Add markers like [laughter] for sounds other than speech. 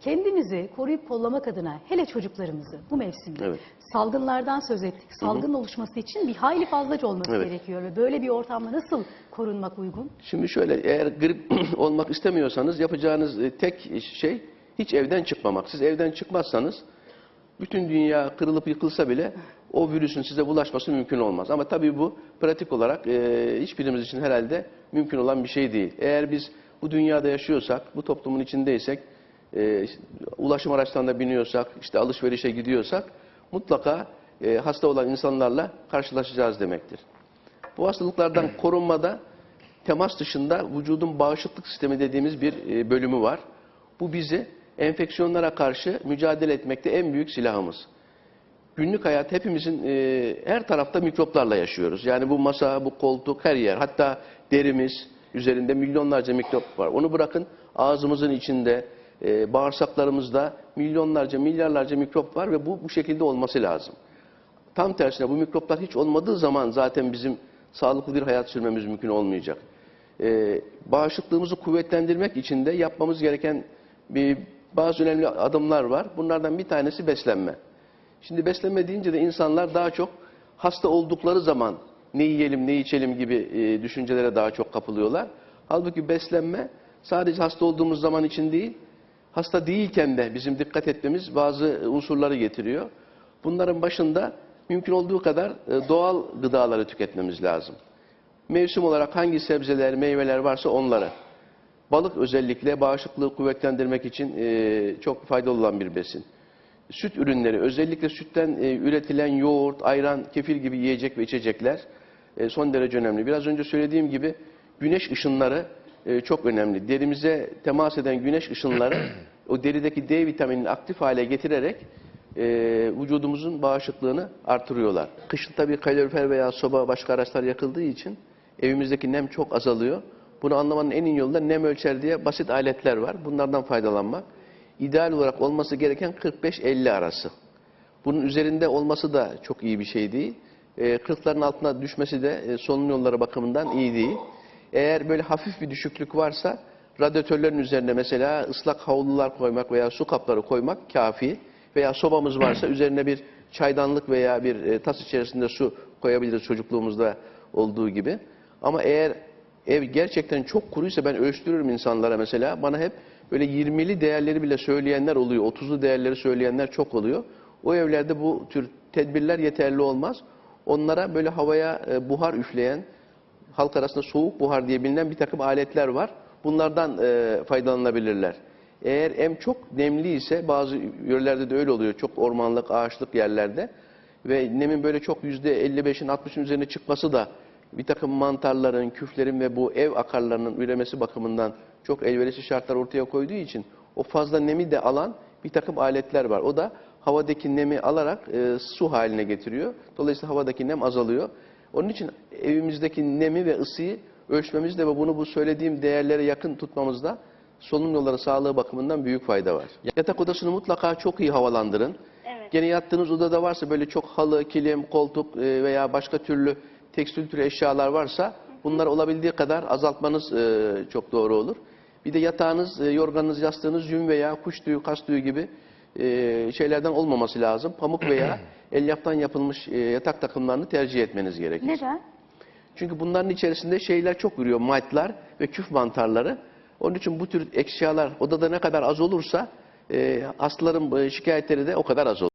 Kendimizi koruyup kollamak adına hele çocuklarımızı bu mevsimde Evet. salgınlardan söz ettik. Salgın oluşması için bir hayli fazlaca olması Evet. gerekiyor ve böyle bir ortamda nasıl korunmak uygun? Şimdi şöyle eğer grip [clears throat] olmak istemiyorsanız yapacağınız e, tek şey hiç evden çıkmamak. Siz evden çıkmazsanız bütün dünya kırılıp yıkılsa bile o virüsün size bulaşması mümkün olmaz. Ama tabii bu pratik olarak e, hiçbirimiz için herhalde mümkün olan bir şey değil. Eğer biz bu dünyada yaşıyorsak, bu toplumun içindeysek, e, işte ulaşım araçlarına biniyorsak, işte alışverişe gidiyorsak mutlaka e, hasta olan insanlarla karşılaşacağız demektir. Bu hastalıklardan korunmada temas dışında vücudun bağışıklık sistemi dediğimiz bir e, bölümü var. Bu bizi enfeksiyonlara karşı mücadele etmekte en büyük silahımız. Günlük hayat hepimizin e, her tarafta mikroplarla yaşıyoruz. Yani bu masa, bu koltuk, her yer. Hatta derimiz üzerinde milyonlarca mikrop var. Onu bırakın ağzımızın içinde, e, bağırsaklarımızda milyonlarca, milyarlarca mikrop var ve bu bu şekilde olması lazım. Tam tersine bu mikroplar hiç olmadığı zaman zaten bizim sağlıklı bir hayat sürmemiz mümkün olmayacak. Ee, bağışıklığımızı kuvvetlendirmek için de yapmamız gereken bir, bazı önemli adımlar var. Bunlardan bir tanesi beslenme. Şimdi beslenme deyince de insanlar daha çok hasta oldukları zaman ne yiyelim ne içelim gibi e, düşüncelere daha çok kapılıyorlar. Halbuki beslenme sadece hasta olduğumuz zaman için değil, hasta değilken de bizim dikkat etmemiz bazı unsurları getiriyor. Bunların başında mümkün olduğu kadar e, doğal gıdaları tüketmemiz lazım. Mevsim olarak hangi sebzeler, meyveler varsa onları. Balık özellikle bağışıklığı kuvvetlendirmek için e, çok faydalı olan bir besin. Süt ürünleri, özellikle sütten e, üretilen yoğurt, ayran, kefir gibi yiyecek ve içecekler e, son derece önemli. Biraz önce söylediğim gibi güneş ışınları e, çok önemli. Derimize temas eden güneş ışınları [clears throat] o derideki D vitaminini aktif hale getirerek e, vücudumuzun bağışıklığını artırıyorlar. Kışın tabii kalorifer veya soba başka araçlar yakıldığı için evimizdeki nem çok azalıyor. Bunu anlamanın en iyi yolu da nem ölçer diye basit aletler var. Bunlardan faydalanmak. İdeal olarak olması gereken 45-50 arası. Bunun üzerinde olması da çok iyi bir şey değil. E, 40'ların altına düşmesi de e, solunum yolları bakımından iyi değil. Eğer böyle hafif bir düşüklük varsa radyatörlerin üzerine mesela ıslak havlular koymak veya su kapları koymak kafi. Veya sobamız varsa [clears throat] üzerine bir çaydanlık veya bir e, tas içerisinde su koyabiliriz çocukluğumuzda olduğu gibi. Ama eğer ev gerçekten çok kuruysa ben ölçtürürüm insanlara mesela. Bana hep böyle 20'li değerleri bile söyleyenler oluyor. 30'lu değerleri söyleyenler çok oluyor. O evlerde bu tür tedbirler yeterli olmaz. Onlara böyle havaya e, buhar üfleyen, halk arasında soğuk buhar diye bilinen bir takım aletler var. Bunlardan e, faydalanabilirler. Eğer em çok nemli ise bazı yörelerde de öyle oluyor. Çok ormanlık, ağaçlık yerlerde ve nemin böyle çok yüzde 55'in 60'ın üzerine çıkması da bir takım mantarların, küflerin ve bu ev akarlarının üremesi bakımından çok elverişli şartlar ortaya koyduğu için o fazla nemi de alan bir takım aletler var. O da havadaki nemi alarak e, su haline getiriyor. Dolayısıyla havadaki nem azalıyor. Onun için evimizdeki nemi ve ısıyı ölçmemizde ve bunu bu söylediğim değerlere yakın tutmamızda solunum yolları sağlığı bakımından büyük fayda var. Yatak odasını mutlaka çok iyi havalandırın. Evet. Gene yattığınız odada varsa böyle çok halı, kilim, koltuk e, veya başka türlü tekstil türü eşyalar varsa bunları olabildiği kadar azaltmanız e, çok doğru olur. Bir de yatağınız, e, yorganınız, yastığınız yün veya kuş tüyü, kas tüyü gibi şeylerden olmaması lazım. Pamuk veya [clears throat] elyaftan yapılmış yatak takımlarını tercih etmeniz gerekir. Neden? Çünkü bunların içerisinde şeyler çok ürüyor, might'lar ve küf mantarları. Onun için bu tür eşyalar odada ne kadar az olursa e, hastaların e, şikayetleri de o kadar az olur.